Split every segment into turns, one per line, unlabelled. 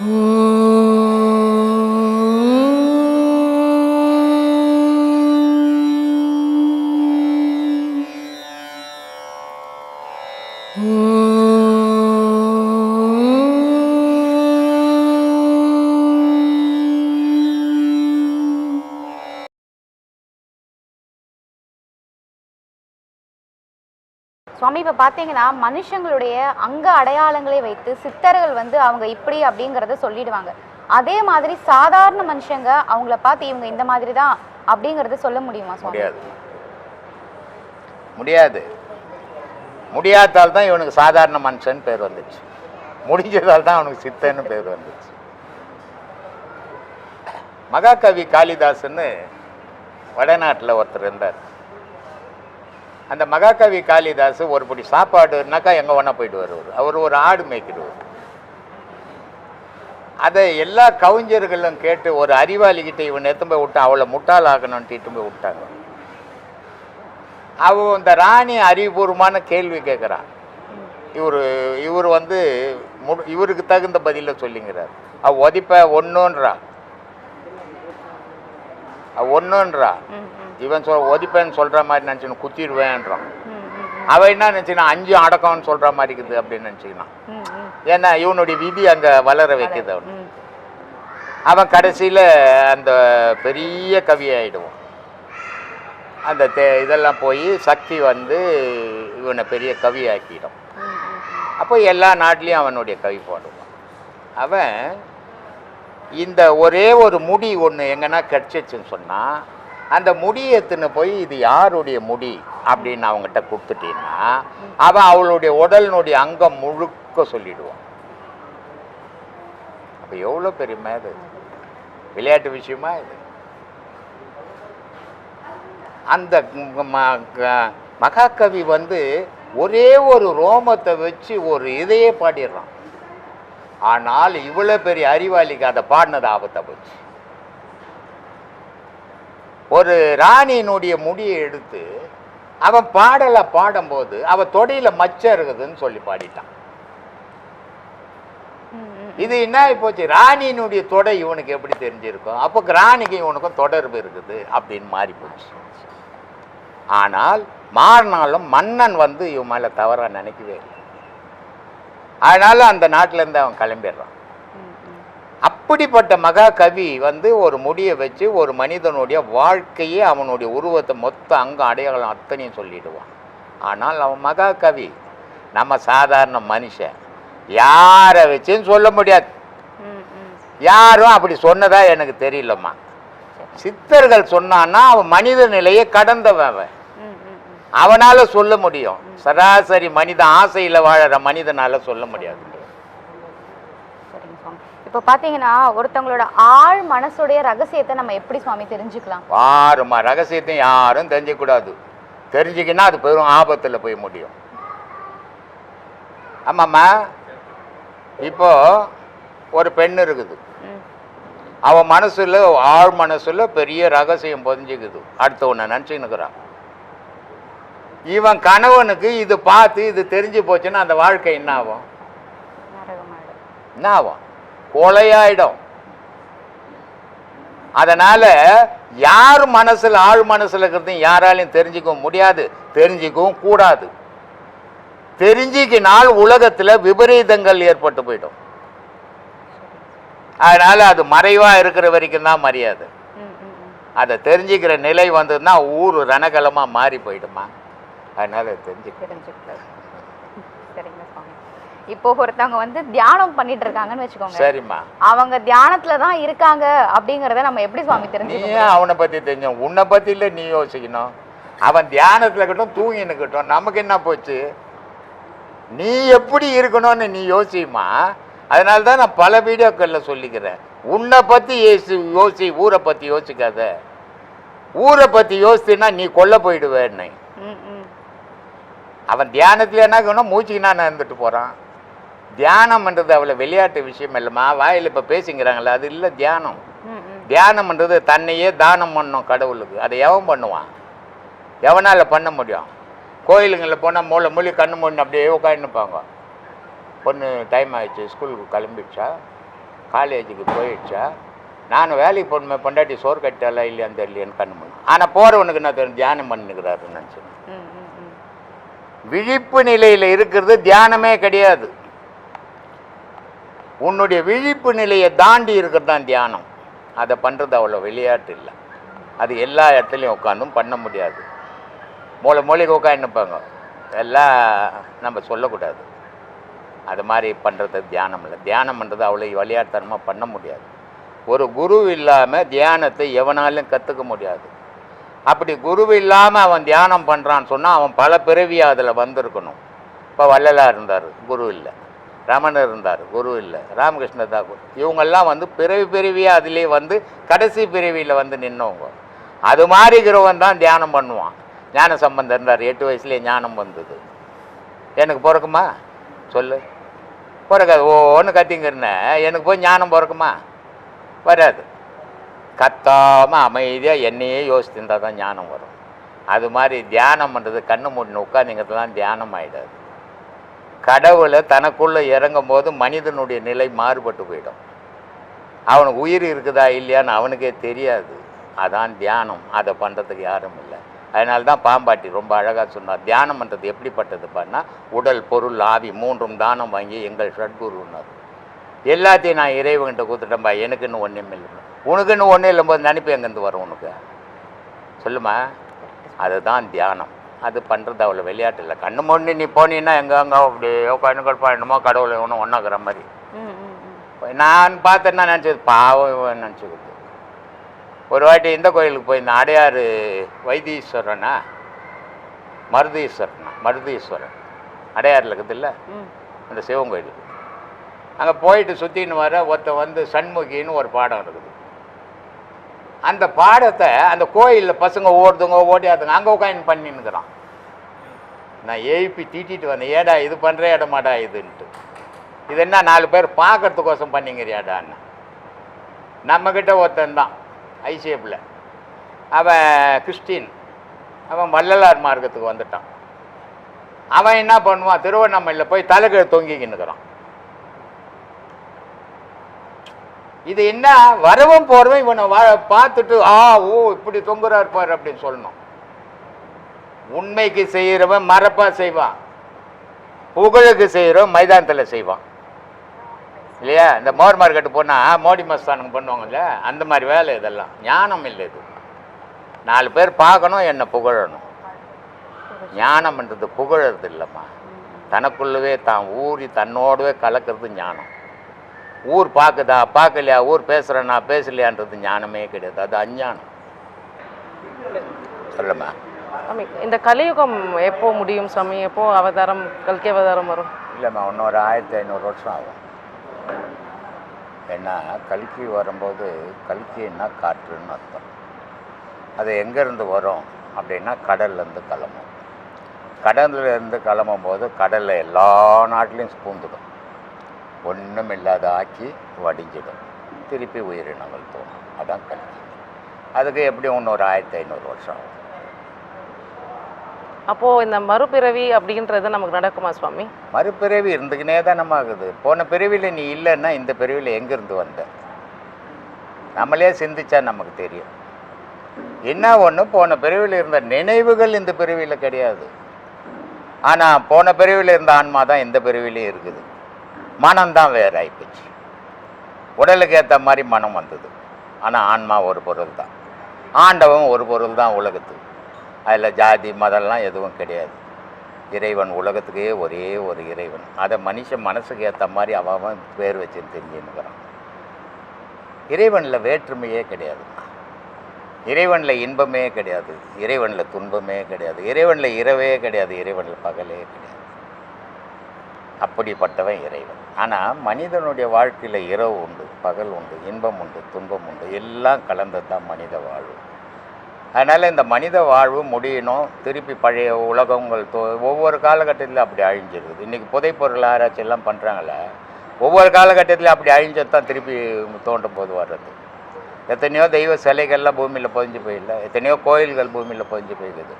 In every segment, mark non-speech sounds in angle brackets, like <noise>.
Oh. நம்ம இப்போ பார்த்தீங்கன்னா மனுஷங்களுடைய அங்க அடையாளங்களை வைத்து சித்தர்கள் வந்து அவங்க இப்படி அப்படிங்கிறத சொல்லிடுவாங்க அதே மாதிரி சாதாரண மனுஷங்க அவங்கள பார்த்து இவங்க இந்த மாதிரி தான் அப்படிங்கிறத சொல்ல முடியுமா
முடியாது முடியாது முடியாதால் தான் இவனுக்கு சாதாரண மனுஷன் பேர் வந்துச்சு முடிஞ்சதால் தான் அவனுக்கு சித்தன்னு பேர் வந்துச்சு மகாகவி காளிதாசன்னு வடநாட்டில் ஒருத்தர் இருந்தார் அந்த மகாகவி காளிதாஸ் ஒரு பிடி சாப்பாடுனாக்கா எங்கே ஒன்றா போயிட்டு வருவார் அவர் ஒரு ஆடு மேய்க்கிடுவார் அதை எல்லா கவிஞர்களும் கேட்டு ஒரு அறிவாளிகிட்ட இவன் போய் விட்டான் அவளை முட்டாள் ஆகணும்னு போய் விட்டாங்க அவ இந்த ராணி அறிவுபூர்வமான கேள்வி கேட்குறான் இவர் இவர் வந்து மு இவருக்கு தகுந்த பதிலை சொல்லிங்கிறார் அவ ஒதிப்ப ஒன்றுன்றா ஒன்றுன்றா இவன் சொல் ஒதிப்பேன்னு சொல்கிற மாதிரி நினச்சிக்கணும் குத்திடுவேன்றான் அவன் என்ன நினச்சினா அஞ்சு அடக்கம்னு சொல்கிற மாதிரி இருக்குது அப்படின்னு நினச்சிக்கினா ஏன்னா இவனுடைய விதி அங்கே வளர வைக்கிது அவன் அவன் கடைசியில் அந்த பெரிய கவியாயிடுவான் அந்த தே இதெல்லாம் போய் சக்தி வந்து இவனை பெரிய கவி ஆக்கிடும் அப்போ எல்லா நாட்டிலையும் அவனுடைய கவி பாடுவான் அவன் இந்த ஒரே ஒரு முடி ஒன்று எங்கன்னா கிடச்சிச்சுன்னு சொன்னால் அந்த முடியத்துன்னு போய் இது யாருடைய முடி அப்படின்னு அவங்ககிட்ட கொடுத்துட்டீங்கன்னா அவன் அவளுடைய உடலினுடைய அங்கம் முழுக்க சொல்லிடுவான் அப்போ எவ்வளோ பெருமை அது விளையாட்டு விஷயமா இது அந்த மகாகவி வந்து ஒரே ஒரு ரோமத்தை வச்சு ஒரு இதையே பாடிடுறான் ஆனால் இவ்வளோ பெரிய அறிவாளிக்கு அதை பாடினது ஆபத்தை போச்சு ஒரு ராணியினுடைய முடியை எடுத்து அவன் பாடலை பாடும்போது அவன் தொடியில் மச்சம் இருக்குதுன்னு சொல்லி பாடிட்டான் இது என்ன ஆகிப்போச்சு ராணியினுடைய தொடை இவனுக்கு எப்படி தெரிஞ்சிருக்கும் அப்போ ராணிக்கு இவனுக்கும் தொடர்பு இருக்குது அப்படின்னு மாறி போச்சு ஆனால் மாறினாலும் மன்னன் வந்து இவன் மேலே தவறாக நினைக்கவே இல்லை அதனால அந்த நாட்டிலேருந்து அவன் கிளம்பிடுறான் அப்படிப்பட்ட மகா கவி வந்து ஒரு முடியை வச்சு ஒரு மனிதனுடைய வாழ்க்கையே அவனுடைய உருவத்தை மொத்த அங்க அடையாளம் அத்தனையும் சொல்லிடுவான் ஆனால் அவன் மகா கவி நம்ம சாதாரண மனுஷன் யாரை வச்சுன்னு சொல்ல முடியாது யாரும் அப்படி சொன்னதா எனக்கு தெரியலம்மா சித்தர்கள் சொன்னான்னா அவன் மனித நிலையை கடந்தவன் அவன் அவனால் சொல்ல முடியும் சராசரி மனித ஆசையில் வாழற மனிதனால் சொல்ல முடியாது
இப்போ பார்த்தீங்கன்னா ஒருத்தவங்களோட ஆள் மனசுடைய ரகசியத்தை நம்ம எப்படி சுவாமி தெரிஞ்சுக்கலாம்
யாருமா ரகசியத்தை யாரும் தெரிஞ்சிக்கூடாது தெரிஞ்சுக்கினா அது பெரும் ஆபத்தில் போய் முடியும் ஆமாம்மா இப்போ ஒரு பெண் இருக்குது அவன் மனசில் ஆள் மனசில் பெரிய ரகசியம் பொதிஞ்சுக்குது அடுத்தவனை நினச்சின்னுக்குறான் இவன் கணவனுக்கு இது பார்த்து இது தெரிஞ்சு போச்சுன்னா அந்த வாழ்க்கை என்ன ஆகும் என்ன ஆகும் கொலையாயிடும் அதனால யார் மனசில் ஆள் மனசில் இருக்கிறது யாராலையும் தெரிஞ்சுக்கவும் முடியாது தெரிஞ்சுக்கவும் கூடாது தெரிஞ்சுக்கினால் உலகத்தில் விபரீதங்கள் ஏற்பட்டு போயிடும் அதனால அது மறைவாக இருக்கிற வரைக்கும் தான் மரியாதை அதை தெரிஞ்சுக்கிற நிலை வந்ததுன்னா ஊர் ரணகலமாக மாறி போயிடுமா அதனால தெரிஞ்சுக்க
இப்போ ஒருத்தவங்க வந்து தியானம் பண்ணிட்டு இருக்காங்கன்னு வச்சுக்கோங்க சரிம்மா அவங்க தியானத்துல தான் இருக்காங்க அப்படிங்கறத நம்ம எப்படி சுவாமி தெரிஞ்சு
அவனை பத்தி தெரிஞ்சோம் உன்னை பத்தி இல்ல நீ யோசிக்கணும் அவன் தியானத்துல இருக்கட்டும் தூங்கினு நமக்கு என்ன போச்சு நீ எப்படி இருக்கணும்னு நீ யோசிமா அதனால தான் நான் பல வீடியோக்களில் சொல்லிக்கிறேன் உன்னை பற்றி யோசி யோசி ஊரை பற்றி யோசிக்காத ஊரை பற்றி யோசிச்சுன்னா நீ கொல்ல போயிடுவேன்னு அவன் தியானத்தில் என்ன மூச்சுக்கு நான் இருந்துட்டு போகிறான் தியானம்ன்றது அவ்வளோ விளையாட்டு விஷயம் இல்லைம்மா வாயில் இப்போ பேசிங்கிறாங்களே அது இல்லை தியானம் தியானம்ன்றது தன்னையே தானம் பண்ணும் கடவுளுக்கு அதை எவன் பண்ணுவான் எவனால் பண்ண முடியும் கோயிலுங்களில் போனால் மூளை மூலி கண்ணு மூணு அப்படியே உட்காந்துப்பாங்க பொண்ணு டைம் ஆகிடுச்சு ஸ்கூலுக்கு கிளம்பிடுச்சா காலேஜுக்கு போயிடுச்சா நான் வேலைக்கு போகணுமே பொண்டாட்டி சோறு கட்டாலா இல்லையான்னு தெரியலையான்னு கண்ணு மூணு ஆனால் போகிறவனுக்கு என்ன தெரியும் தியானம் பண்ணுகிறாருன்னு நினச்சேன் விழிப்பு நிலையில் இருக்கிறது தியானமே கிடையாது உன்னுடைய விழிப்பு நிலையை தாண்டி இருக்கிறது தான் தியானம் அதை பண்ணுறது அவ்வளோ விளையாட்டு இல்லை அது எல்லா இடத்துலையும் உட்காந்தும் பண்ண முடியாது மூளை மூளைக்கு உட்காந்துப்பாங்க எல்லாம் நம்ம சொல்லக்கூடாது அது மாதிரி பண்ணுறது தியானம் இல்லை தியானம் பண்ணுறது அவ்வளோ விளையாட்டுத்தனமாக பண்ண முடியாது ஒரு குரு இல்லாமல் தியானத்தை எவனாலும் கற்றுக்க முடியாது அப்படி குரு இல்லாமல் அவன் தியானம் பண்ணுறான்னு சொன்னால் அவன் பல பிறவியாக அதில் வந்திருக்கணும் இப்போ வள்ளலாக இருந்தார் குரு இல்லை ரமணர் இருந்தார் குரு இல்லை ராமகிருஷ்ண தாக்கூர் இவங்கெல்லாம் வந்து பிறவி பிறவியாக அதிலே வந்து கடைசி பிறவியில் வந்து நின்னவங்க அது மாதிரி இருக்கிறவன் தான் தியானம் பண்ணுவான் ஞான சம்பந்தர்ன்றார் எட்டு வயசுலேயே ஞானம் வந்தது எனக்கு பிறக்குமா சொல்லு பிறக்காது ஒன்று கத்திங்கிறன எனக்கு போய் ஞானம் பிறக்குமா வராது கத்தாமல் அமைதியாக என்னையே யோசித்திருந்தால் தான் ஞானம் வரும் அது மாதிரி தியானம் பண்ணுறது கண்ணு மூடின உட்காந்துங்கிறதுலாம் தியானம் ஆகிடாது கடவுளை தனக்குள்ளே இறங்கும் போது மனிதனுடைய நிலை மாறுபட்டு போயிடும் அவனுக்கு உயிர் இருக்குதா இல்லையான்னு அவனுக்கே தெரியாது அதான் தியானம் அதை பண்ணுறதுக்கு யாரும் இல்லை அதனால தான் பாம்பாட்டி ரொம்ப அழகாக சொன்னார் தியானம் பண்ணுறது எப்படிப்பட்டது பண்ணால் உடல் பொருள் ஆவி மூன்றும் தானம் வாங்கி எங்கள் ஷட்குருன்னார் எல்லாத்தையும் நான் இறைவன்கிட்ட கொடுத்துட்டேன்பா எனக்குன்னு ஒன்றும் இல்லை உனக்குன்னு ஒன்றும் இல்லைம்போது நினைப்பு எங்கேருந்து வரும் உனக்கு சொல்லுமா அதுதான் தியானம் அது பண்ணுறது அவ்வளோ விளையாட்டு இல்லை கண்ணு மூணு நீ போனீன்னா எங்கே அங்கே அப்படியே கண்ணு கடுப்பா என்னமோ கடவுள் ஒன்றும் ஒன்றாக்குற மாதிரி நான் என்ன நினச்சது பாவம் நினச்சிக்கிது ஒரு வாட்டி இந்த கோயிலுக்கு போயிருந்தேன் அடையாறு வைத்தீஸ்வரனா மருதீஸ்வரனா மருதீஸ்வரன் அடையாறில் இருக்குது இல்லை அந்த சிவன் கோயிலுக்கு அங்கே போயிட்டு சுற்றின்னு வர ஒருத்தன் வந்து சண்முகின்னு ஒரு பாடம் இருக்குது அந்த பாடத்தை அந்த கோயிலில் பசங்க ஓடுதுங்க ஓடியாதுங்க அங்கே உட்காந்து பண்ணின்னுக்குறான் நான் எழுப்பி தீட்டிட்டு வந்தேன் ஏடா இது பண்ணுற இடமாடா இதுன்ட்டு இது என்ன நாலு பேர் பார்க்கறதுக்கோசம் பண்ணிங்கிறியாடான்னு நம்மக்கிட்ட ஒருத்தன் தான் ஐசிஎப்பில் அவன் கிறிஸ்டின் அவன் வள்ளலார் மார்க்கத்துக்கு வந்துட்டான் அவன் என்ன பண்ணுவான் திருவண்ணாமலையில் போய் தலைக்கு தொங்கிக்கின்னுக்குறான் இது என்ன வரவும் போகிறவன் இவனை பார்த்துட்டு ஆ ஓ இப்படி தொங்குறா இருப்பார் அப்படின்னு சொல்லணும் உண்மைக்கு செய்கிறவன் மரப்பா செய்வான் புகழுக்கு செய்கிறவன் மைதானத்தில் செய்வான் இல்லையா இந்த மோர் மார்க்கெட் போனால் மோடி மஸ்தானுங்க பண்ணுவாங்கல்ல அந்த மாதிரி வேலை இதெல்லாம் ஞானம் இல்லை இது நாலு பேர் பார்க்கணும் என்னை புகழணும் ஞானம்ன்றது புகழறது இல்லைம்மா தனக்குள்ளவே தான் ஊறி தன்னோடவே கலக்கிறது ஞானம் ஊர் பார்க்குதா பார்க்கலையா ஊர் பேசுகிறேன்னா பேசலையான்றது ஞானமே கிடையாது அது அஞ்ஞானம் சொல்லுமா
இந்த கலியுகம் எப்போ முடியும் சாமி எப்போ அவதாரம் கல்கி அவதாரம் வரும்
இல்லைம்மா இன்னொரு ஆயிரத்தி ஐநூறு வருஷம் ஆகும் ஏன்னா கல்கி வரும்போது கல்கின்னா காற்றுன்னு அர்த்தம் அது எங்கேருந்து வரும் அப்படின்னா கடல்லேருந்து கிளம்பும் கடல்லேருந்து கிளம்பும் போது கடலில் எல்லா நாட்டிலையும் பூந்துடும் ஒன்றும் இல்லாத ஆக்கி வடிஞ்சிடும் திருப்பி உயிரினங்கள் தோணும் அதான் கல்வி அதுக்கு எப்படி ஒன்று ஒரு ஆயிரத்தி ஐநூறு வருஷம் ஆகும்
அப்போது இந்த மறுபிறவி அப்படின்றது நமக்கு நடக்குமா சுவாமி
மறுபிறவி இருந்துக்கினே தான் நம்ம ஆகுது போன பிறவியில் நீ இல்லைன்னா இந்த பிறவியில் எங்கேருந்து வந்த நம்மளே சிந்திச்சா நமக்கு தெரியும் என்ன ஒன்று போன பிறவியில் இருந்த நினைவுகள் இந்த பிறவியில் கிடையாது ஆனால் போன பிறவியில் இருந்த ஆன்மா தான் இந்த பிறவிலையும் இருக்குது மனம்தான் வேறு ஆகிப்போச்சு உடலுக்கு ஏற்ற மாதிரி மனம் வந்தது ஆனால் ஆன்மா ஒரு பொருள் தான் ஆண்டவம் ஒரு பொருள் தான் உலகத்து அதில் ஜாதி மதம்லாம் எதுவும் கிடையாது இறைவன் உலகத்துக்கே ஒரே ஒரு இறைவன் அதை மனுஷன் மனசுக்கு ஏற்ற மாதிரி அவன் பேர் தெரிஞ்சுன்னு தெரிஞ்சுன்னுக்கிறான் இறைவனில் வேற்றுமையே கிடையாது இறைவனில் இன்பமே கிடையாது இறைவனில் துன்பமே கிடையாது இறைவனில் இரவே கிடையாது இறைவனில் பகலே கிடையாது அப்படிப்பட்டவன் இறைவன் ஆனால் மனிதனுடைய வாழ்க்கையில் இரவு உண்டு பகல் உண்டு இன்பம் உண்டு துன்பம் உண்டு எல்லாம் கலந்தது தான் மனித வாழ்வு அதனால் இந்த மனித வாழ்வு முடியணும் திருப்பி பழைய உலகங்கள் தோ ஒவ்வொரு காலகட்டத்திலும் அப்படி அழிஞ்சிருக்குது இன்றைக்கி புதைப்பொருள் ஆராய்ச்சி எல்லாம் பண்ணுறாங்களே ஒவ்வொரு காலகட்டத்திலும் அப்படி அழிஞ்சது தான் திருப்பி தோண்டும் போது வர்றது எத்தனையோ தெய்வ சிலைகள்லாம் பூமியில் பொதிஞ்சு போயிடல எத்தனையோ கோயில்கள் பூமியில் பொதிஞ்சு போயிடுது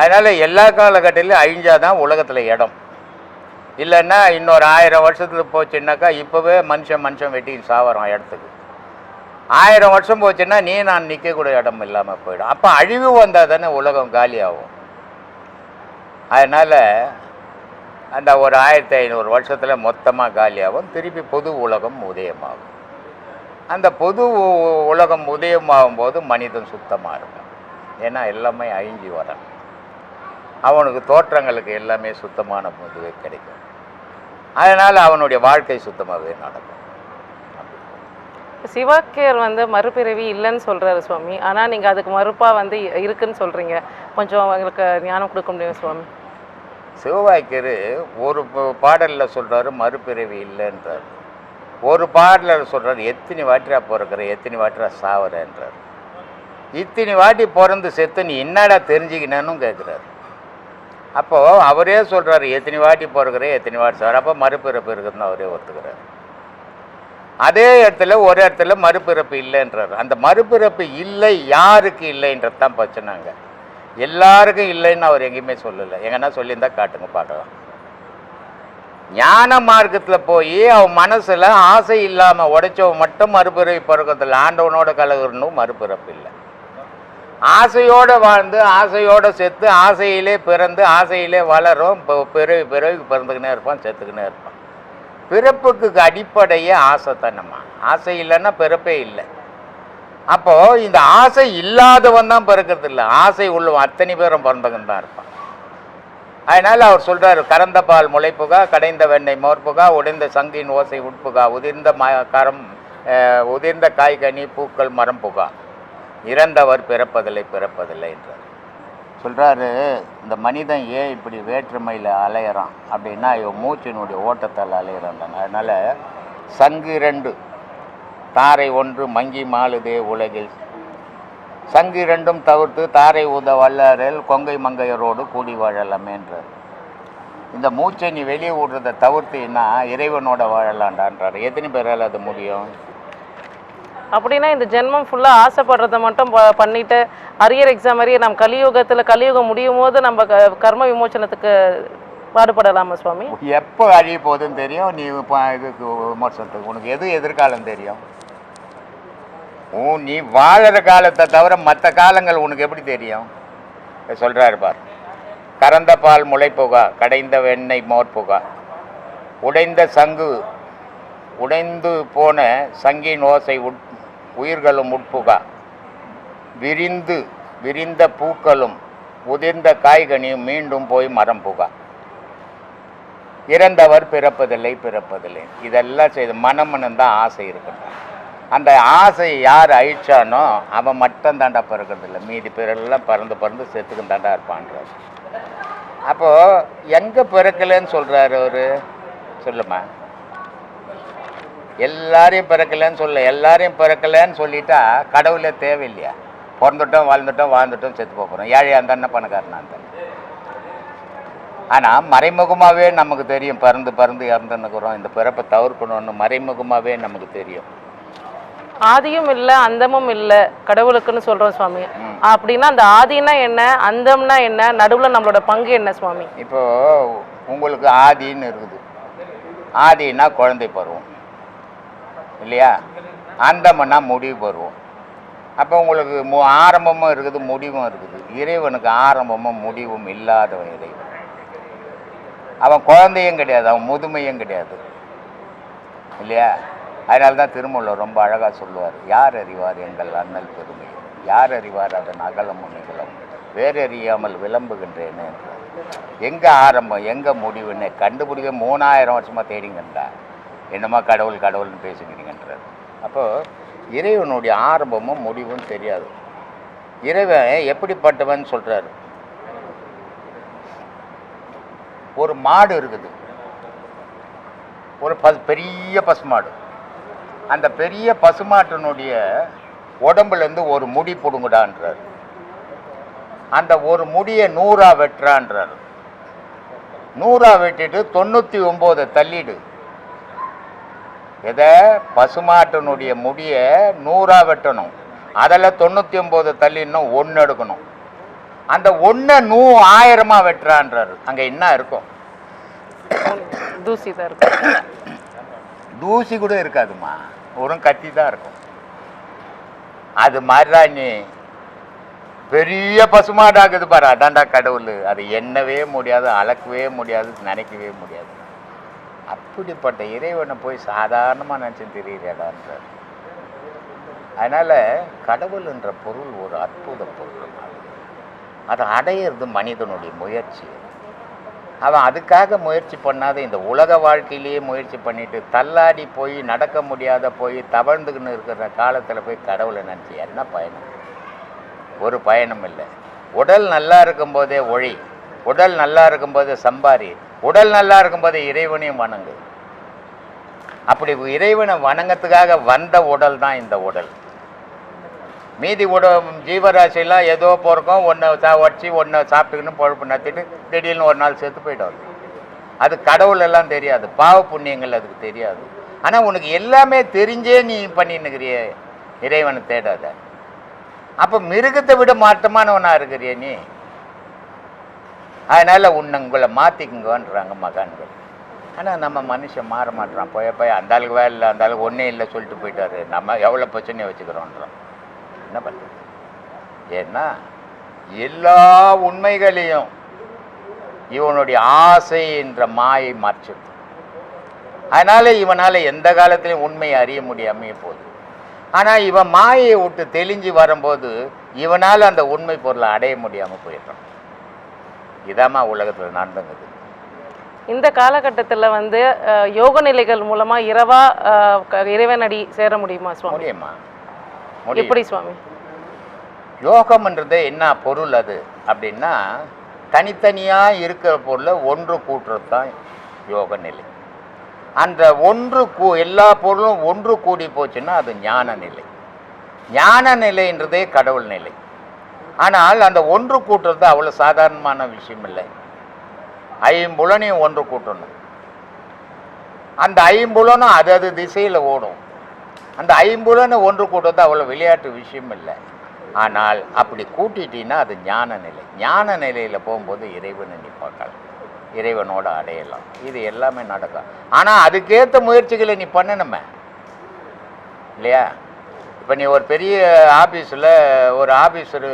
அதனால் எல்லா காலகட்டத்திலையும் அழிஞ்சால் தான் உலகத்தில் இடம் இல்லைன்னா இன்னொரு ஆயிரம் வருஷத்தில் போச்சுன்னாக்கா இப்போவே மனுஷன் மனுஷன் வெட்டி சாவரம் இடத்துக்கு ஆயிரம் வருஷம் போச்சுன்னா நீ நான் நிற்கக்கூடிய இடம் இல்லாமல் போயிடும் அப்போ அழிவு வந்தால் தானே உலகம் காலியாகும் அதனால் அந்த ஒரு ஆயிரத்தி ஐநூறு வருஷத்தில் மொத்தமாக காலியாகும் திருப்பி பொது உலகம் உதயமாகும் அந்த பொது உலகம் உதயமாகும் போது மனிதன் சுத்தமாக இருக்கும் ஏன்னா எல்லாமே அழிஞ்சி வரணும் அவனுக்கு தோற்றங்களுக்கு எல்லாமே சுத்தமான இதுவே கிடைக்கும் அதனால் அவனுடைய வாழ்க்கை சுத்தமாகவே நடக்கும்
சிவாக்கியர் வந்து மறுபிறவி இல்லைன்னு சொல்கிறாரு சுவாமி ஆனால் நீங்கள் அதுக்கு மறுப்பாக வந்து இருக்குன்னு சொல்கிறீங்க கொஞ்சம் அவங்களுக்கு ஞானம் கொடுக்க முடியும் சுவாமி
சிவவாக்கியர் ஒரு பாடலில் சொல்கிறாரு மறுபிறவி இல்லைன்றார் ஒரு பாடலில் சொல்கிறார் எத்தனை வாட்டிரா பிறக்கிற எத்தனை வாட்டிரா சாவரன்றார் இத்தனை வாட்டி பிறந்து செத்து நீ என்னடா தெரிஞ்சுக்கினான்னு கேட்குறாரு அப்போது அவரே சொல்கிறாரு எத்தனை வாட்டி பிறகுறேன் எத்தனை வாட்டி சார் அப்போ மறுபிறப்பு இருக்குதுன்னு அவரே ஒத்துக்கிறார் அதே இடத்துல ஒரு இடத்துல மறுபிறப்பு இல்லைன்றார் அந்த மறுபிறப்பு இல்லை யாருக்கு இல்லைன்றது தான் பிரச்சனைங்க எல்லாருக்கும் இல்லைன்னு அவர் எங்கேயுமே சொல்லலை எங்கன்னா சொல்லியிருந்தா காட்டுங்க பார்க்கலாம் ஞான மார்க்கத்தில் போய் அவன் மனசில் ஆசை இல்லாமல் உடைச்சவன் மட்டும் மறுபிறவி பிறக்கிறதில்ல ஆண்டவனோட கலகுறனும் மறுபிறப்பு இல்லை ஆசையோடு வாழ்ந்து ஆசையோடு செத்து ஆசையிலே பிறந்து ஆசையிலே வளரும் இப்போ பிறகு பிறகு பிறந்துக்கினே இருப்பான் செத்துக்கினே இருப்பான் பிறப்புக்கு அடிப்படையே ஆசை தானம்மா ஆசை இல்லைன்னா பிறப்பே இல்லை அப்போது இந்த ஆசை இல்லாதவன் தான் பிறக்கிறது இல்லை ஆசை உள்ளவன் அத்தனை பேரும் பிறந்தவன் தான் இருப்பான் அதனால் அவர் சொல்கிறார் கறந்த பால் முளைப்புகா கடைந்த வெண்ணெய் மோர்ப்புகா உடைந்த சங்கின் ஓசை உட்புகா உதிர்ந்த ம கரம் உதிர்ந்த காய்கனி பூக்கள் மரம் புகா இறந்தவர் பிறப்பதில்லை பிறப்பதில்லை என்றார் சொல்கிறாரு இந்த மனிதன் ஏன் இப்படி வேற்றுமையில் அலையிறான் அப்படின்னா இவன் மூச்சினுடைய ஓட்டத்தால் அலையிறான் அதனால் சங்கு இரண்டு தாரை ஒன்று மங்கி மாளுதே உலகில் சங்கு இரண்டும் தவிர்த்து தாரை உத வல்லரில் கொங்கை மங்கையரோடு கூடி வாழலாமேன்றார் இந்த மூச்சை நீ வெளியே விடுறதை தவிர்த்தின்னா இறைவனோட வாழலாண்டான்றார் எத்தனை பேரால் அது முடியும்
அப்படின்னா இந்த ஜென்மம் ஃபுல்லாக ஆசைப்படுறதை மட்டும் பண்ணிட்டு அரியர் எக்ஸாம் அரிய நம்ம கலியுகத்தில் கலியுகம் முடியும் போது நம்ம கர்ம விமோச்சனத்துக்கு பாடுபடலாமா சுவாமி
எப்போ அழிய போகுதுன்னு தெரியும் நீ இதுக்கு விமோசனத்துக்கு உனக்கு எது எதிர்காலம் தெரியும் ஓ நீ வாழற காலத்தை தவிர மற்ற காலங்கள் உனக்கு எப்படி தெரியும் சொல்கிறாரு பார் கறந்த பால் முளைப்புகா கடைந்த வெண்ணெய் மோர்புகா உடைந்த சங்கு உடைந்து போன சங்கின் ஓசை உட் உயிர்களும் உட்புகா விரிந்து விரிந்த பூக்களும் உதிர்ந்த காய்கனியும் மீண்டும் போய் மரம் புகா இறந்தவர் பிறப்பதில்லை பிறப்பதில்லை இதெல்லாம் செய்து மனமனம் ஆசை இருக்கின்றான் அந்த ஆசை யார் அழிச்சானோ அவன் மட்டும் தாண்டா பிறக்கிறதில்ல மீதி பேரெல்லாம் பறந்து பறந்து தாண்டா இருப்பான்றார் அப்போது எங்கே பிறக்கலன்னு சொல்கிறார் அவர் சொல்லுமா எல்லாரையும் பிறக்கலன்னு சொல்ல எல்லாரையும் பிறக்கலன்னு சொல்லிட்டா கடவுளே தேவையில்லையா பிறந்துட்டோம் வாழ்ந்துட்டோம் வாழ்ந்துட்டோம் செத்து போகிறோம் அந்த அண்ணன் பணக்காரனா அந்த ஆனால் மறைமுகமாகவே நமக்கு தெரியும் பறந்து பறந்து இறந்துன்னுக்குறோம் இந்த பிறப்பை தவிர்க்கணும்னு மறைமுகமாகவே நமக்கு தெரியும்
ஆதியும் இல்லை அந்தமும் இல்லை கடவுளுக்குன்னு சொல்கிறோம் சுவாமி அப்படின்னா அந்த ஆதினா என்ன அந்தம்னா என்ன நடுவில் நம்மளோட பங்கு என்ன சுவாமி
இப்போது உங்களுக்கு ஆதின்னு இருக்குது ஆதினா குழந்தை பருவம் இல்லையா அந்த மண்ணா முடிவு வருவோம் அப்போ உங்களுக்கு மு ஆரம்பமும் இருக்குது முடிவும் இருக்குது இறைவனுக்கு ஆரம்பமும் முடிவும் இல்லாதவன் இறைவன் அவன் குழந்தையும் கிடையாது அவன் முதுமையும் கிடையாது இல்லையா அதனால தான் திருமூலர் ரொம்ப அழகாக சொல்லுவார் யார் அறிவார் எங்கள் அண்ணல் பெருமை யார் அறிவார் அதன் அகலமும் நிகழும் வேறறியாமல் விளம்புகின்றேன்னு எங்கே ஆரம்பம் எங்கே முடிவுன்னு கண்டுபிடிக்க மூணாயிரம் வருஷமாக தேடிங்கன்றா என்னமா கடவுள் கடவுள்னு பேசுகிறீங்கன்றார் அப்போது இறைவனுடைய ஆரம்பமும் முடிவும் தெரியாது இறைவன் எப்படிப்பட்டவன் சொல்கிறாரு ஒரு மாடு இருக்குது ஒரு பசு பெரிய பசுமாடு அந்த பெரிய பசுமாட்டினுடைய உடம்புலேருந்து ஒரு முடி பிடுங்குடான்றார் அந்த ஒரு முடியை நூறாக வெட்டுறான்றார் நூறாக வெட்டிட்டு தொண்ணூற்றி ஒம்போதை தள்ளிடு எதை பசுமாட்டினுடைய முடியை நூறாக வெட்டணும் அதில் தொண்ணூற்றி ஒம்பது தள்ளி இன்னும் ஒன்று எடுக்கணும் அந்த ஒன்றை நூ ஆயிரமாக வெட்டுறான்றாரு அங்கே என்ன இருக்கும்
தூசி தான் இருக்கும்
தூசி கூட இருக்காதுமா ஒரு கத்தி தான் இருக்கும் அது மாதிரிதான் நீ பெரிய பசுமாடாகுது பாரு அடாண்டா கடவுள் அது எண்ணவே முடியாது அளக்கவே முடியாது நினைக்கவே முடியாது அப்படிப்பட்ட இறைவனை போய் சாதாரணமாக நினச்சி தெரிகிறேடான்றார் அதனால் கடவுள் என்ற பொருள் ஒரு அற்புத பொருள் அதை அடையிறது மனிதனுடைய முயற்சி அவன் அதுக்காக முயற்சி பண்ணாத இந்த உலக வாழ்க்கையிலேயே முயற்சி பண்ணிட்டு தள்ளாடி போய் நடக்க முடியாத போய் தவழ்ந்துக்கின்னு இருக்கிற காலத்தில் போய் கடவுளை நினச்சி என்ன பயணம் ஒரு பயணம் இல்லை உடல் நல்லா இருக்கும்போதே ஒழி உடல் நல்லா இருக்கும்போது சம்பாரி உடல் நல்லா இருக்கும்போது இறைவனையும் வணங்கு அப்படி இறைவனை வணங்கத்துக்காக வந்த உடல் தான் இந்த உடல் மீதி உட ஜீவராசிலாம் ஏதோ பிறக்கும் ஒன்று சா உடச்சி ஒன்று சாப்பிட்டுக்கணும் பொழப்பு நடத்திட்டு திடீர்னு ஒரு நாள் செத்து போயிட்டோம் அது கடவுள் எல்லாம் தெரியாது பாவ புண்ணியங்கள் அதுக்கு தெரியாது ஆனால் உனக்கு எல்லாமே தெரிஞ்சே நீ பண்ணின்னுக்கிறிய இறைவனை தேடாத அப்போ மிருகத்தை விட மாற்றமானவனாக இருக்கிறிய நீ அதனால் உன்னை உங்களை மாற்றிக்குங்கன்றாங்க மகான்கள் ஆனால் நம்ம மனுஷன் மாற மாட்டுறான் போய போய் அந்த அளவுக்கு வேலை இல்லை அந்த அளவுக்கு ஒன்றே இல்லை சொல்லிட்டு போயிட்டாரு நம்ம எவ்வளோ பிரச்சனையை வச்சுக்கிறோன்றோம் என்ன பண்ணுறது ஏன்னா எல்லா உண்மைகளையும் இவனுடைய ஆசை என்ற மாயை மாற்றிடும் அதனால் இவனால் எந்த காலத்திலையும் உண்மையை அறிய முடியாமையே போகுது ஆனால் இவன் மாயை விட்டு தெளிஞ்சு வரும்போது இவனால் அந்த உண்மை பொருளை அடைய முடியாமல் போயிடுறான் இதாம்மா உலகத்தில் நடந்துங்குது
இந்த காலகட்டத்தில் வந்து யோக நிலைகள் மூலமாக இரவாக இறைவனடி சேர முடியுமா சுவாமி முடியுமா எப்படி சுவாமி
யோகம்ன்றது என்ன பொருள் அது அப்படின்னா தனித்தனியாக இருக்கிற பொருளை ஒன்று கூட்டுறது தான் யோக நிலை அந்த ஒன்று கூ எல்லா பொருளும் ஒன்று கூடி போச்சுன்னா அது ஞான நிலை ஞான நிலைன்றதே கடவுள் நிலை ஆனால் அந்த ஒன்று கூட்டுறது அவ்வளோ சாதாரணமான விஷயம் இல்லை ஐம்புலனையும் ஒன்று கூட்டணும் அந்த ஐம்புலனும் அது அது திசையில் ஓடும் அந்த ஐம்புலனை ஒன்று கூட்டுறது அவ்வளோ விளையாட்டு விஷயம் இல்லை ஆனால் அப்படி கூட்டிட்டீங்கன்னா அது ஞான நிலை ஞான நிலையில் போகும்போது இறைவனை நீ பார்க்கலாம் இறைவனோட அடையலாம் இது எல்லாமே நடக்கும் ஆனால் அதுக்கேற்ற முயற்சிகளை நீ பண்ணணுமே இல்லையா இப்போ நீ ஒரு பெரிய ஆஃபீஸில் ஒரு ஆஃபீஸரு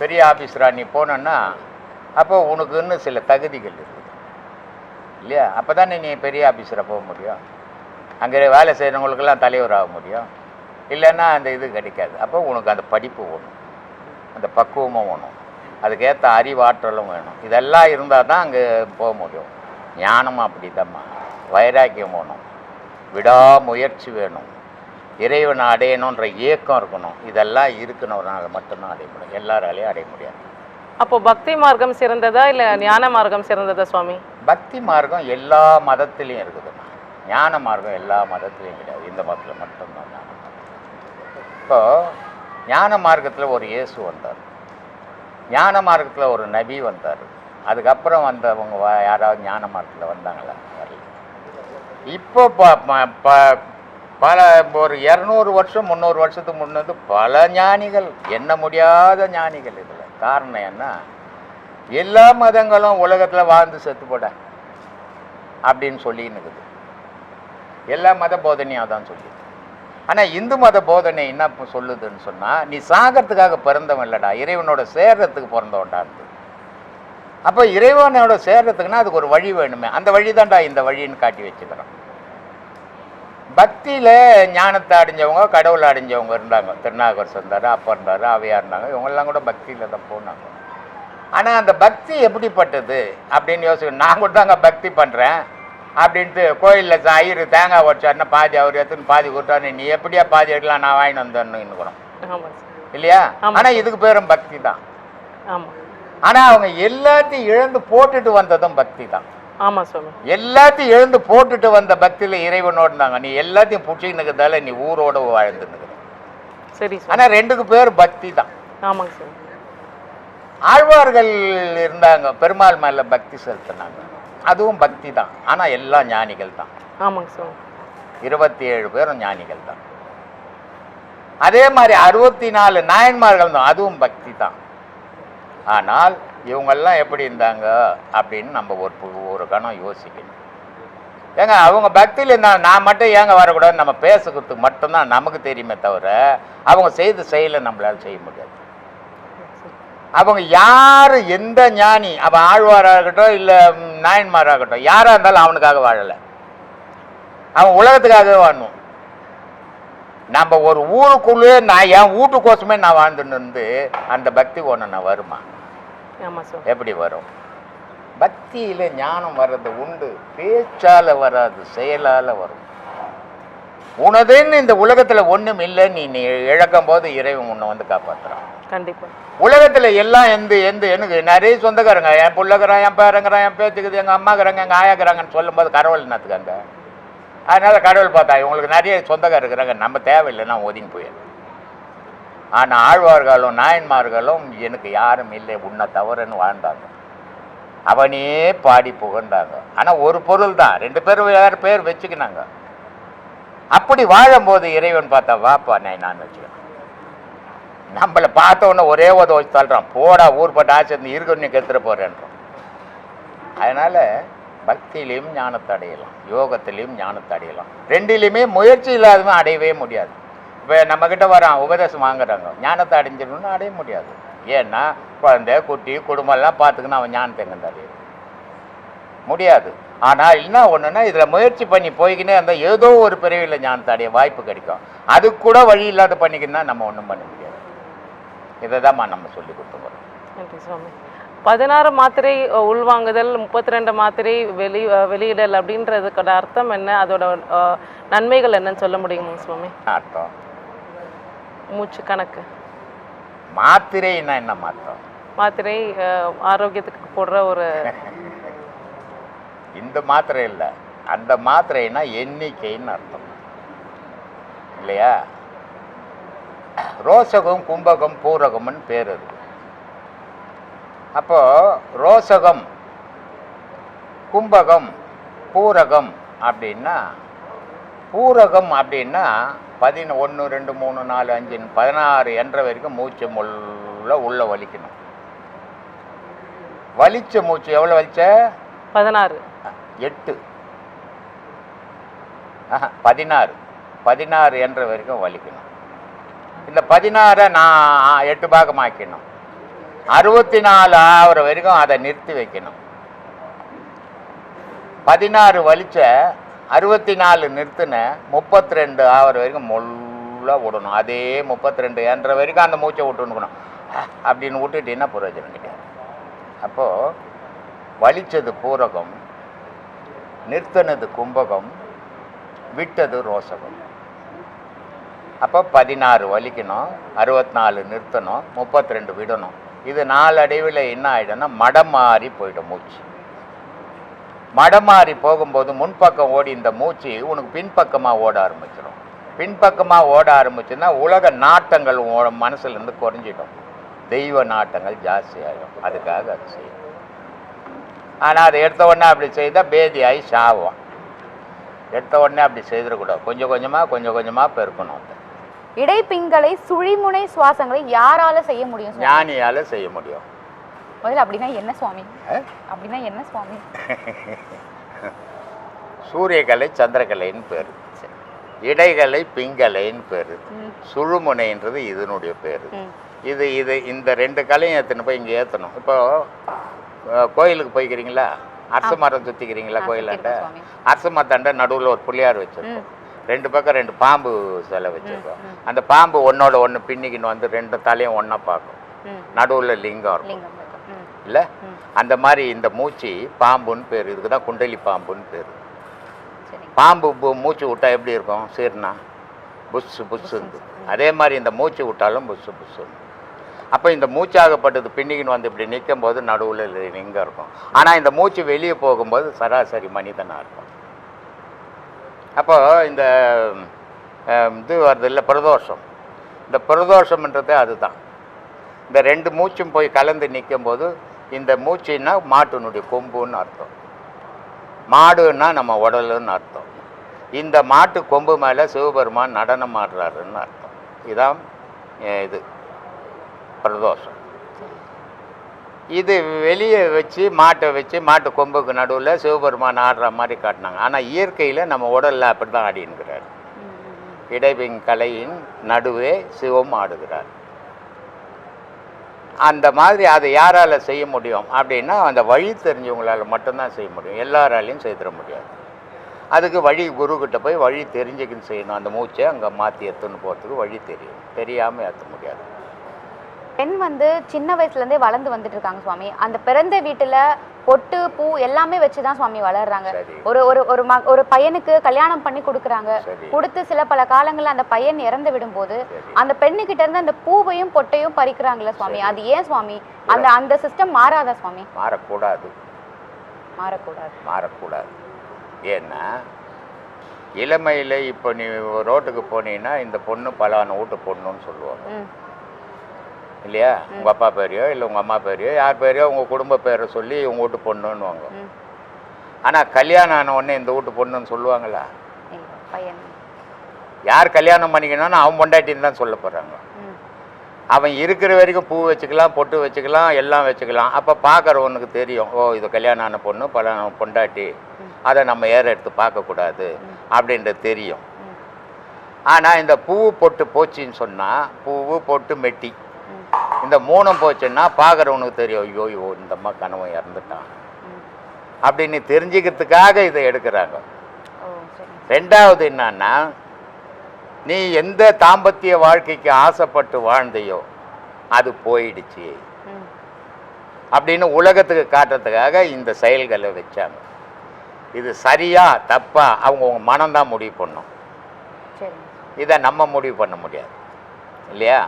பெரிய ஆஃபீஸராக நீ போனன்னா அப்போ உனக்கு இன்னும் சில தகுதிகள் இருக்குது இல்லையா அப்போ தானே நீ பெரிய ஆஃபீஸராக போக முடியும் அங்கே வேலை செய்கிறவங்களுக்கெல்லாம் தலைவர் ஆக முடியும் இல்லைன்னா அந்த இது கிடைக்காது அப்போ உனக்கு அந்த படிப்பு வேணும் அந்த பக்குவமும் வேணும் அதுக்கேற்ற அறிவாற்றலும் வேணும் இதெல்லாம் இருந்தால் தான் அங்கே போக முடியும் ஞானமும் அப்படி தாம்மா வைராக்கியம் வேணும் விடாமுயற்சி வேணும் இறைவனை அடையணுன்ற இயக்கம் இருக்கணும் இதெல்லாம் இருக்கணும்னால மட்டும்தான் அடைய முடியும் எல்லாராலையும் அடைய முடியாது
அப்போ பக்தி மார்க்கம் சிறந்ததா இல்லை ஞான மார்க்கம் சிறந்ததா சுவாமி
பக்தி மார்க்கம் எல்லா மதத்துலேயும் இருக்குதுமா ஞான மார்க்கம் எல்லா மதத்துலேயும் கிடையாது இந்த மதத்தில் மட்டும்தான் ஞான இப்போ ஞான மார்க்கத்தில் ஒரு இயேசு வந்தார் ஞான மார்க்கத்தில் ஒரு நபி வந்தார் அதுக்கப்புறம் வந்தவங்க யாராவது ஞான மார்க்கத்தில் வந்தாங்களா வரல இப்போ பல ஒரு இரநூறு வருஷம் முந்நூறு வருஷத்துக்கு முன்னது பல ஞானிகள் எண்ண முடியாத ஞானிகள் இதில் காரணம் என்ன எல்லா மதங்களும் உலகத்தில் வாழ்ந்து செத்து போட அப்படின்னு சொல்லின்னுக்குது எல்லா மத போதனையாக தான் சொல்லி ஆனால் இந்து மத போதனை என்ன சொல்லுதுன்னு சொன்னால் நீ சாகிறதுக்காக பிறந்தவன் இல்லைடா இறைவனோட சேர்றதுக்கு பிறந்தவன்டான்னு அப்போ இறைவனோட சேர்றதுக்குன்னா அதுக்கு ஒரு வழி வேணுமே அந்த வழி தான்டா இந்த வழின்னு காட்டி வச்சுக்கிறோம் பக்தியில் ஞானத்தை அடைஞ்சவங்க கடவுளை அடைஞ்சவங்க இருந்தாங்க திருநாகர் சொந்தார் அப்போ இருந்தார் அவையாக இருந்தாங்க இவங்கெல்லாம் கூட பக்தியில் தான் போனாங்க ஆனால் அந்த பக்தி எப்படிப்பட்டது அப்படின்னு யோசிக்கணும் நான் கூட தாங்க பக்தி பண்ணுறேன் அப்படின்ட்டு கோயிலில் சாயிரு தேங்காய் உடச்சாருன்னா பாதி அவர் எடுத்துன்னு பாதி கொடுத்தாரு நீ எப்படியா பாதி எடுக்கலாம் நான் வாங்கிட்டு வந்தேன்னு இருக்கிறோம் இல்லையா ஆனால் இதுக்கு பேரும் பக்தி தான் ஆனால் அவங்க எல்லாத்தையும் இழந்து போட்டுட்டு வந்ததும் பக்தி தான் ஆமாம் சுவாமி எல்லாத்தையும் எழுந்து போட்டுட்டு வந்த பக்தியில் இறைவனோடுனாங்க நீ எல்லாத்தையும் இருக்கிறதால நீ ஊரோட வாழ்ந்துன்னு சரி ஆனால் ரெண்டுக்கு பேர் பக்தி தான் ஆமாங்க சார் ஆழ்வார்கள் இருந்தாங்க பெருமாள் மேல பக்தி செலுத்தினாங்க அதுவும் பக்தி தான் ஆனால் எல்லாம் ஞானிகள் தான் ஆமாங்க சார் இருபத்தி ஏழு பேரும் ஞானிகள் தான் அதே மாதிரி அறுபத்தி நாலு நாயன்மார்கள் தான் அதுவும் பக்தி தான் ஆனால் இவங்கெல்லாம் எப்படி இருந்தாங்க அப்படின்னு நம்ம ஒரு ஒரு கணம் யோசிக்கணும் ஏங்க அவங்க பக்தியில் இருந்தால் நான் மட்டும் ஏங்க வரக்கூடாது நம்ம பேசுகிறதுக்கு மட்டும்தான் நமக்கு தெரியுமே தவிர அவங்க செய்த செயலை நம்மளால் செய்ய முடியாது அவங்க யார் எந்த ஞானி அவன் ஆழ்வாராகட்டும் இல்லை நாயன்மாராகட்டும் யாராக இருந்தாலும் அவனுக்காக வாழலை அவன் உலகத்துக்காக வாழணும் நம்ம ஒரு ஊருக்குள்ளே நான் என் வீட்டுக்கோசமே நான் வாழ்ந்துட்டு இருந்து அந்த பக்தி ஒன்று நான் வருமா எப்படி வரும் பக்தியில் ஞானம் வர்றது உண்டு பேச்சால் வராது செயலால் வரும் உனதுன்னு இந்த உலகத்தில் ஒன்றும் இல்லை நீ நீ இழக்கும் போது இறைவன் உன்னை வந்து காப்பாற்றுறான் கண்டிப்பாக உலகத்தில் எல்லாம் எந்த எந்த எனக்கு நிறைய சொந்தக்காரங்க என் பிள்ளைக்கிறான் என் பேரங்கிறான் என் பேச்சுக்குது எங்கள் அம்மாக்கிறாங்க எங்கள் ஆயாக்கிறாங்கன்னு சொல்லும்போது கடவுள் என்னத்துக்காங்க அதனால கடவுள் பார்த்தா இவங்களுக்கு நிறைய சொந்தக்காரர் இருக்கிறாங்க நம்ம நான் ஒதுங்கி போயிடும் ஆனால் ஆழ்வார்களும் நாயன்மார்களும் எனக்கு யாரும் இல்லை உன்னை தவறுன்னு வாழ்ந்தாங்க அவனே பாடி புகழ்ந்தாங்க ஆனால் ஒரு பொருள் தான் ரெண்டு பேரும் வேறு பேர் வச்சுக்கினாங்க அப்படி வாழும்போது இறைவன் பார்த்தா வாப்பா நான் நான் வச்சுக்கிறேன் நம்மளை பார்த்தோன்னே ஒரே உதவி வச்சு தள்ளுறான் போடா ஊர்பட்ட ஆசை இருந்து இருக்கணும் கெத்துட்டு போறேன்றோம் அதனால் பக்தியிலையும் ஞானத்தை அடையலாம் யோகத்திலையும் ஞானத்தை அடையலாம் ரெண்டிலையுமே முயற்சி இல்லாதவன் அடையவே முடியாது இப்போ நம்மக்கிட்ட வரான் உபதேசம் வாங்குறாங்க ஞானத்தை அடைஞ்சிடணும்னு அடைய முடியாது ஏன்னா குழந்தை குட்டி குடும்பம்லாம் பார்த்துக்கின்னு அவன் ஞானத்தை எங்கே முடியாது ஆனால் என்ன ஒன்றுன்னா இதில் முயற்சி பண்ணி போய்கினே அந்த ஏதோ ஒரு பிரிவில் ஞானத்தை அடைய வாய்ப்பு கிடைக்கும் அது கூட வழி இல்லாத பண்ணிக்கின்னா நம்ம ஒன்றும் பண்ண முடியாது இதை தான் நம்ம சொல்லி கொடுத்துக்கிறோம்
நன்றி சுவாமி பதினாறு மாத்திரை உள்வாங்குதல் முப்பத்தி ரெண்டு மாத்திரை வெளி வெளியிடல் அப்படின்றதுக்கோட அர்த்தம் என்ன அதோட நன்மைகள் என்னன்னு சொல்ல முடியுமா சுவாமி அர்த்தம் மூச்சு கணக்கு
மாத்திரைன்னா என்ன மாத்திரம்
மாத்திரை ஆரோக்கியத்துக்கு போடுற ஒரு <laughs>
இந்த மாத்திரை இல்லை அந்த மாத்திரைன்னா எண்ணிக்கைன்னு அர்த்தம் இல்லையா ரோசகம் கும்பகம் பூரகம்னு பேர் அது அப்போது ரோசகம் கும்பகம் பூரகம் அப்படின்னா பூரகம் அப்படின்னா பதின ஒன்று ரெண்டு மூணு நாலு அஞ்சு பதினாறு என்ற வரைக்கும் மூச்சு முள்ள உள்ள வலிக்கணும் வலிச்ச மூச்சு எவ்வளோ வலிச்ச பதினாறு எட்டு பதினாறு பதினாறு என்ற வரைக்கும் வலிக்கணும் இந்த பதினாறை நான் எட்டு பாகமாக்கணும் அறுபத்தி நாலு ஆகிற வரைக்கும் அதை நிறுத்தி வைக்கணும் பதினாறு வலிச்ச அறுபத்தி நாலு நிறுத்தின முப்பத்தி ரெண்டு ஆகிற வரைக்கும் முல்லாக விடணும் அதே முப்பத்தி ரெண்டு என்ற வரைக்கும் அந்த மூச்சை விட்டுணுக்கணும் அப்படின்னு என்ன புரோஜனம் கிடையாது அப்போது வலித்தது பூரகம் நிறுத்தினது கும்பகம் விட்டது ரோசகம் அப்போ பதினாறு வலிக்கணும் அறுபத்தி நாலு நிறுத்தணும் முப்பத்தி ரெண்டு விடணும் இது அடைவில் என்ன ஆகிடும்னா மடம் மாறி போயிடும் மூச்சு மடமாறி போகும்போது முன்பக்கம் ஓடி இந்த மூச்சு உனக்கு பின்பக்கமாக ஓட ஆரம்பிச்சிடும் பின்பக்கமாக ஓட ஆரம்பிச்சுன்னா உலக நாட்டங்கள் மனசுலேருந்து குறைஞ்சிடும் தெய்வ நாட்டங்கள் ஜாஸ்தியாகிடும் அதுக்காக அது செய்யும் ஆனால் அதை எடுத்த உடனே அப்படி செய்தால் பேதியாகி சாவான் எடுத்த உடனே அப்படி செய்திருக்கூடாது கொஞ்சம் கொஞ்சமாக கொஞ்சம் கொஞ்சமாக பெருக்கணும்
இடைப்பிண்களை இடைப்பிங்களை சுழிமுனை சுவாசங்களை யாரால செய்ய முடியும்
ஞானியால செய்ய முடியும்
முதல்ல அப்படின்னா என்ன சுவாமி அப்படின்னா என்ன சுவாமி
சூரியகலை சந்திரகலைன்னு பேர் இடைகலை பிங்கலைன்னு பேர் சுழுமுனைன்றது இதனுடைய பேர் இது இது இந்த ரெண்டு கலையும் ஏற்றணும் போய் இங்கே ஏற்றணும் இப்போ கோயிலுக்கு போய்க்கிறீங்களா அரச மரம் சுற்றிக்கிறீங்களா கோயிலாண்ட அரச மரத்தாண்ட நடுவில் ஒரு புள்ளியார் வச்சுருக்கோம் ரெண்டு பக்கம் ரெண்டு பாம்பு சிலை வச்சுருக்கோம் அந்த பாம்பு ஒன்னோட ஒன்று பின்னிக்கின்னு வந்து ரெண்டு தலையும் ஒன்றா பார்க்கும் நடுவில் லிங்கம் இருக்கும் இருக்குல்ல அந்த மாதிரி இந்த மூச்சு பாம்புன்னு பேர் இதுக்கு தான் குண்டலி பாம்புன்னு பேர் பாம்பு மூச்சு விட்டா எப்படி இருக்கும் சீர்னா புஷ்ஷு புஷ்ஷுந்து அதே மாதிரி இந்த மூச்சு விட்டாலும் புஷ்ஷு புஷ்ஷுன்னு அப்போ இந்த மூச்சாகப்பட்டது பின்னிக்கின்னு வந்து இப்படி நிற்கும் போது நடுவில் இங்கே இருக்கும் ஆனால் இந்த மூச்சு வெளியே போகும்போது சராசரி மனிதனாக இருக்கும் அப்போ இந்த இது வருது இல்லை பிரதோஷம் இந்த பிரதோஷம்ன்றதே அதுதான் இந்த ரெண்டு மூச்சும் போய் கலந்து நிற்கும் போது இந்த மூச்சுன்னா மாட்டினுடைய கொம்புன்னு அர்த்தம் மாடுன்னா நம்ம உடலுன்னு அர்த்தம் இந்த மாட்டு கொம்பு மேலே சிவபெருமான் நடனம் ஆடுறாருன்னு அர்த்தம் இதான் இது பிரதோஷம் இது வெளியே வச்சு மாட்டை வச்சு மாட்டு கொம்புக்கு நடுவில் சிவபெருமான் ஆடுற மாதிரி காட்டினாங்க ஆனால் இயற்கையில் நம்ம உடலில் அப்படி தான் ஆடினுக்கிறார் இடைவின் கலையின் நடுவே சிவம் ஆடுகிறார் அந்த மாதிரி அதை யாரால் செய்ய முடியும் அப்படின்னா அந்த வழி தெரிஞ்சவங்களால் மட்டும்தான் செய்ய முடியும் எல்லாராலையும் செய்திட முடியாது அதுக்கு வழி குருக்கிட்ட போய் வழி தெரிஞ்சுக்கின்னு செய்யணும் அந்த மூச்சை அங்கே மாற்றி எத்துன்னு போகிறதுக்கு வழி தெரியும் தெரியாமல் ஏற்ற முடியாது
பெண் வந்து சின்ன வயசுலேருந்தே வளர்ந்து வந்துட்டு இருக்காங்க சுவாமி அந்த பிறந்த வீட்டில் பொட்டு பூ எல்லாமே வச்சு தான் சுவாமி வளர்றாங்க ஒரு ஒரு ஒரு ம ஒரு பையனுக்கு கல்யாணம் பண்ணி கொடுக்குறாங்க கொடுத்து சில பல காலங்களில் அந்த பையன் இறந்து விடும்போது அந்த பெண்ணுக்கிட்ட இருந்து அந்த பூவையும் பொட்டையும் பறிக்கிறாங்களே சுவாமி அது ஏன் சுவாமி அந்த அந்த சிஸ்டம் மாறாதா சுவாமி
மாறக்கூடாது மாறக்கூடாது மாறக்கூடாது ஏன்னா இளமையில் இப்போ நீ ரோட்டுக்கு போனீங்கன்னா இந்த பொண்ணு பலான வீட்டு பொண்ணுன்னு சொல்லுவாங்க இல்லையா உங்கள் அப்பா பேரையோ இல்லை உங்கள் அம்மா பேரையோ யார் பேரையோ உங்கள் குடும்ப பேரை சொல்லி இவங்க வீட்டு வாங்க ஆனால் கல்யாணம் ஆன உடனே இந்த வீட்டு பொண்ணுன்னு சொல்லுவாங்களா யார் கல்யாணம் பண்ணிக்கணும்னா அவன் பொண்டாட்டின்னு தான் சொல்ல போகிறாங்க அவன் இருக்கிற வரைக்கும் பூ வச்சுக்கலாம் பொட்டு வச்சுக்கலாம் எல்லாம் வச்சுக்கலாம் அப்போ பார்க்குறவனுக்கு தெரியும் ஓ இது கல்யாணம் ஆன பொண்ணு பல பொண்டாட்டி அதை நம்ம ஏற எடுத்து பார்க்கக்கூடாது அப்படின்றது தெரியும் ஆனால் இந்த பூ பொட்டு போச்சின்னு சொன்னால் பூவு பொட்டு மெட்டி இந்த மூணம் போச்சுன்னா பார்க்குறவனுக்கு தெரியும் ஐயோ ஐயோ இந்த அம்மா கனவு இறந்துட்டான் அப்படின்னு தெரிஞ்சுக்கிறதுக்காக இதை எடுக்கிறாங்க ரெண்டாவது என்னன்னா நீ எந்த தாம்பத்திய வாழ்க்கைக்கு ஆசைப்பட்டு வாழ்ந்தையோ அது போயிடுச்சு அப்படின்னு உலகத்துக்கு காட்டுறதுக்காக இந்த செயல்களை வச்சாங்க இது சரியா தப்பா அவங்க உங்க மனம்தான் முடிவு பண்ணும் இதை நம்ம முடிவு பண்ண முடியாது இல்லையா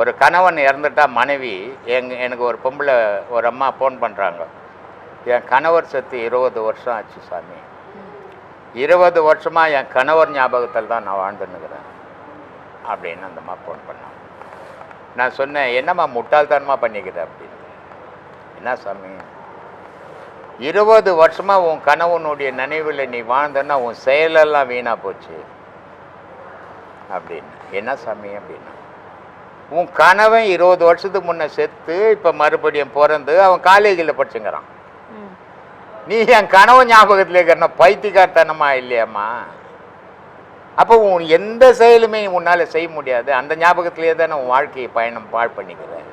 ஒரு கணவன் இறந்துட்டா மனைவி எங் எனக்கு ஒரு பொம்பளை ஒரு அம்மா ஃபோன் பண்ணுறாங்க என் கணவர் செத்து இருபது வருஷம் ஆச்சு சாமி இருபது வருஷமாக என் கணவர் ஞாபகத்தில் தான் நான் வாழ்ந்துன்னுக்கிறேன் அப்படின்னு அந்தம்மா ஃபோன் பண்ணாங்க நான் சொன்னேன் என்னம்மா முட்டாள்தனமாக பண்ணிக்கிறேன் அப்படின்னு என்ன சாமி இருபது வருஷமாக உன் கணவனுடைய நினைவில் நீ வாழ்ந்தன்னா உன் செயலெல்லாம் வீணாக போச்சு அப்படின்னு என்ன சாமி அப்படின்னா உன் கணவன் இருபது வருஷத்துக்கு முன்னே செத்து இப்போ மறுபடியும் பிறந்து அவன் காலேஜில் படிச்சுங்கிறான் நீ என் கனவு ஞாபகத்தில் இருக்கிற பைத்தியக்காரத்தனமா இல்லையாம்மா அப்போ உன் எந்த செயலுமே உன்னால் செய்ய முடியாது அந்த ஞாபகத்திலே தானே உன் வாழ்க்கையை பயணம் பாழ் பண்ணிக்கிறேன்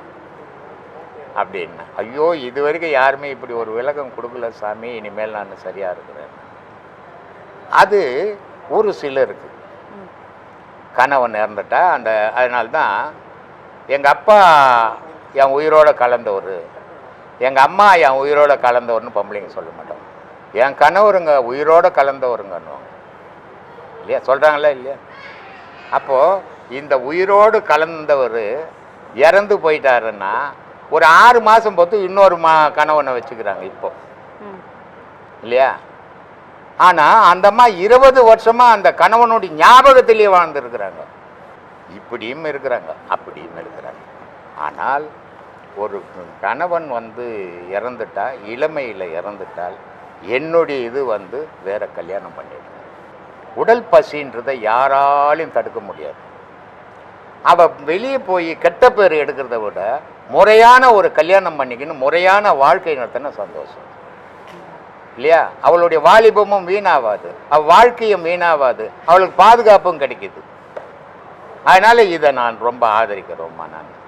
அப்படின்னா ஐயோ இது வரைக்கும் யாருமே இப்படி ஒரு விளக்கம் கொடுக்கல சாமி இனிமேல் நான் சரியாக இருக்கிறேன் அது ஒரு சிலருக்கு கணவன் இறந்துட்டா அந்த அதனால்தான் எங்கள் அப்பா என் உயிரோடு கலந்தவர் எங்கள் அம்மா என் உயிரோடு கலந்தவர்னு பொம்பளைங்க சொல்ல மாட்டோம் என் கணவருங்க உயிரோடு கலந்தவருங்கன்னுவாங்க இல்லையா சொல்கிறாங்களா இல்லையா அப்போது இந்த உயிரோடு கலந்தவர் இறந்து போயிட்டாருன்னா ஒரு ஆறு மாதம் பொறுத்து இன்னொரு மா கணவனை வச்சுக்கிறாங்க இப்போ இல்லையா ஆனால் அந்தம்மா இருபது வருஷமாக அந்த கணவனுடைய ஞாபகத்திலேயே வாழ்ந்துருக்குறாங்க இப்படியும் இருக்கிறாங்க அப்படியும் இருக்கிறாங்க ஆனால் ஒரு கணவன் வந்து இறந்துட்டால் இளமையில் இறந்துட்டால் என்னுடைய இது வந்து வேறு கல்யாணம் பண்ணிடுங்க உடல் பசின்றதை யாராலையும் தடுக்க முடியாது அவள் வெளியே போய் கெட்ட பேர் எடுக்கிறத விட முறையான ஒரு கல்யாணம் பண்ணிக்கணும் முறையான வாழ்க்கை நடத்தின சந்தோஷம் இல்லையா அவளுடைய வாலிபமும் வீணாவாது அவள் வாழ்க்கையும் வீணாவாது அவளுக்கு பாதுகாப்பும் கிடைக்கிது அதனால் இதை நான் ரொம்ப ஆதரிக்கிறோம்மா நான்